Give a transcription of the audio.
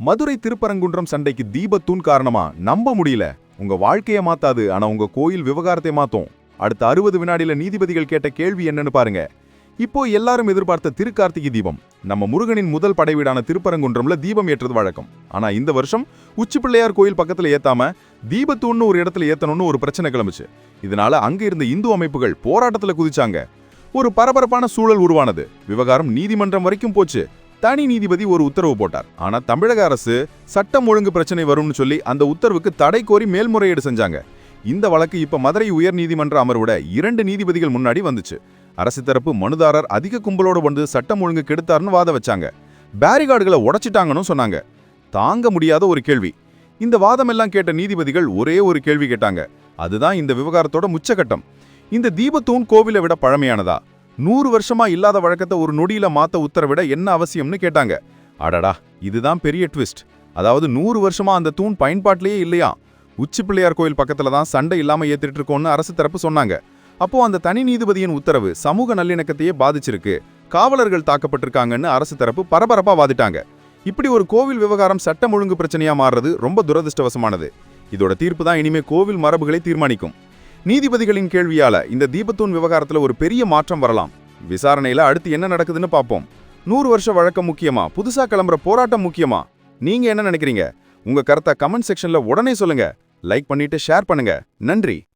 மதுரை திருப்பரங்குன்றம் சண்டைக்கு தீபத்தூண் காரணமா நம்ப முடியல. உங்க வாழ்க்கையை மாத்தாது ஆனா உங்க கோயில் விவகாரத்தை மாத்தும். அடுத்த அறுபது வினாடியில நீதிபதிகள் கேட்ட கேள்வி என்னன்னு பாருங்க. இப்போ எல்லாரும் எதிர்பார்த்த திருக்கார்த்திகை தீபம். நம்ம முருகனின் முதல் படைவீடான திருப்பரங்குன்றம்ல தீபம் ஏற்றது வழக்கம். ஆனா இந்த வருஷம் உச்சி பிள்ளையார் கோயில் பக்கத்துல ஏத்தாம தீபத்தூன்னு ஒரு இடத்துல ஏத்தணும்னு ஒரு பிரச்சனை கிளம்புச்சு. இதனால அங்க இருந்த இந்து அமைப்புகள் போராட்டத்துல குதிச்சாங்க. ஒரு பரபரப்பான சூழல் உருவானது. விவகாரம் நீதிமன்றம் வரைக்கும் போச்சு. தனி நீதிபதி ஒரு உத்தரவு போட்டார். ஆனா தமிழக அரசு சட்டம் ஒழுங்கு பிரச்சனை வரும்னு சொல்லி அந்த உத்தரவுக்கு தடை கோரி மேல்முறையீடு செஞ்சாங்க. இந்த வழக்கு இப்ப மதுரை உயர் நீதிமன்ற அமர்வோட இரண்டு நீதிபதிகள் முன்னாடி வந்துச்சு. அரசு தரப்பு மனுதாரர் அதிக கும்பலோடு வந்து சட்டம் ஒழுங்கு கெடுத்தாருன்னு வாத வச்சாங்க. பேரிகார்டுகளை உடைச்சிட்டாங்கன்னு சொன்னாங்க. தாங்க முடியாத ஒரு கேள்வி. இந்த வாதமெல்லாம் கேட்ட நீதிபதிகள் ஒரே ஒரு கேள்வி கேட்டாங்க. அதுதான் இந்த விவகாரத்தோட முச்சக்கட்டம். இந்த தீபத்தூண் கோவிலை விட பழமையானதா? நூறு வருஷமா இல்லாத வழக்கத்தை ஒரு நொடியில மாத்த உத்தரவிட என்ன அவசியம்னு கேட்டாங்க. அடடா இதுதான் பெரிய ட்விஸ்ட். அதாவது நூறு வருஷமா அந்த தூண் பயன்பாட்டிலேயே இல்லையா? உச்சி பிள்ளையார் கோயில் பக்கத்துல தான் சண்டை இல்லாம ஏத்திட்டு இருக்கோம்னு அரசு தரப்பு சொன்னாங்க. அப்போ அந்த தனி நீதிபதியின் உத்தரவு சமூக நல்லிணக்கத்தையே பாதிச்சிருக்கு. காவலர்கள் தாக்கப்பட்டிருக்காங்கன்னு அரசு தரப்பு பரபரப்பா வாதிட்டாங்க. இப்படி ஒரு கோவில் விவகாரம் சட்டம் ஒழுங்கு பிரச்சனையா மாறுறது ரொம்ப துரதிருஷ்டவசமானது. இதோட தீர்ப்பு தான் இனிமே கோவில் மரபுகளை தீர்மானிக்கும். நீதிபதிகளின் கேள்வியால இந்த தீபத்தூண் விவகாரத்துல ஒரு பெரிய மாற்றம் வரலாம். விசாரணையில அடுத்து என்ன நடக்குதுன்னு பார்ப்போம் நூறு வருஷ வழக்கம் முக்கியமா? புதுசா கிளம்புற போராட்டம் முக்கியமா? நீங்க என்ன நினைக்கிறீங்க? உங்க கருத்தை கமெண்ட் செக்ஷன்ல உடனே சொல்லுங்க. லைக் பண்ணிட்டு ஷேர் பண்ணுங்க. நன்றி.